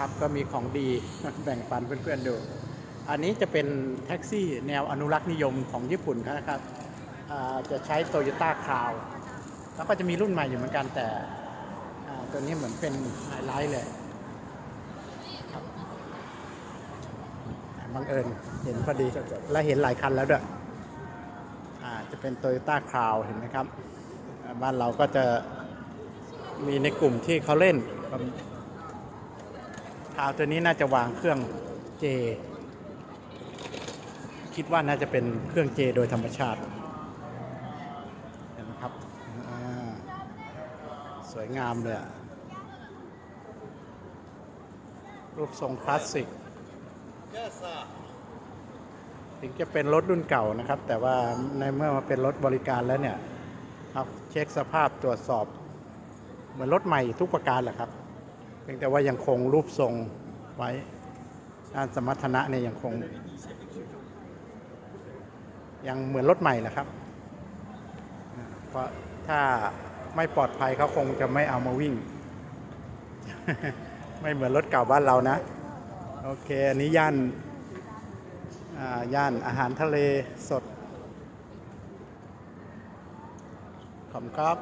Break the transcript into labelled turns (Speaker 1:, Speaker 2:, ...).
Speaker 1: นะครับ ก็มีของดีแบ่งปันเพื่อนๆดู อันนี้จะเป็นแท็กซี่แนวอนุรักษ์นิยมของญี่ปุ่นนะครับจะใช้โตโยต้าคาวแล้วก็จะมีรุ่นใหม่อยู่เหมือนกันแต่ตัวนี้เหมือนเป็นไฮไลท์เลยครับบังเอิญเห็นพอดีและเห็นหลายคันแล้วด้วยอ่าจะเป็นโตโยต้าคาวเห็นไหมครับ บ้านเราก็จะมีในกลุ่มที่เขาเล่นาวตัวนี้น่าจะวางเครื่องเจ คิดว่าน่าจะเป็นเครื่องเจโดยธรรมชาติเห็นไหมครับสวยงามเลยรูปทรงคลาสสิกถึงจะเป็นรถรุ่นเก่านะครับ แต่ว่าในเมื่อมาเป็นรถบริการแล้วเนี่ยครับเช็คสภาพตรวจสอบ เหมือนรถใหม่ทุกประการแหละครับ พียงแต่ว่ายังคงรูปทรงไว้ด้านสมรรถนะเนี่ยยังคง ยังเหมือนรถใหม่แหละครับ เพราะถ้าไม่ปลอดภัยเขาคงจะไม่เอามาวิ่ง ไม่เหมือนรถเก่าบ้านเรานะ โอเค อันนี้ย่านอ่าย่านอาหารทะเลสด ขอบคุณครับ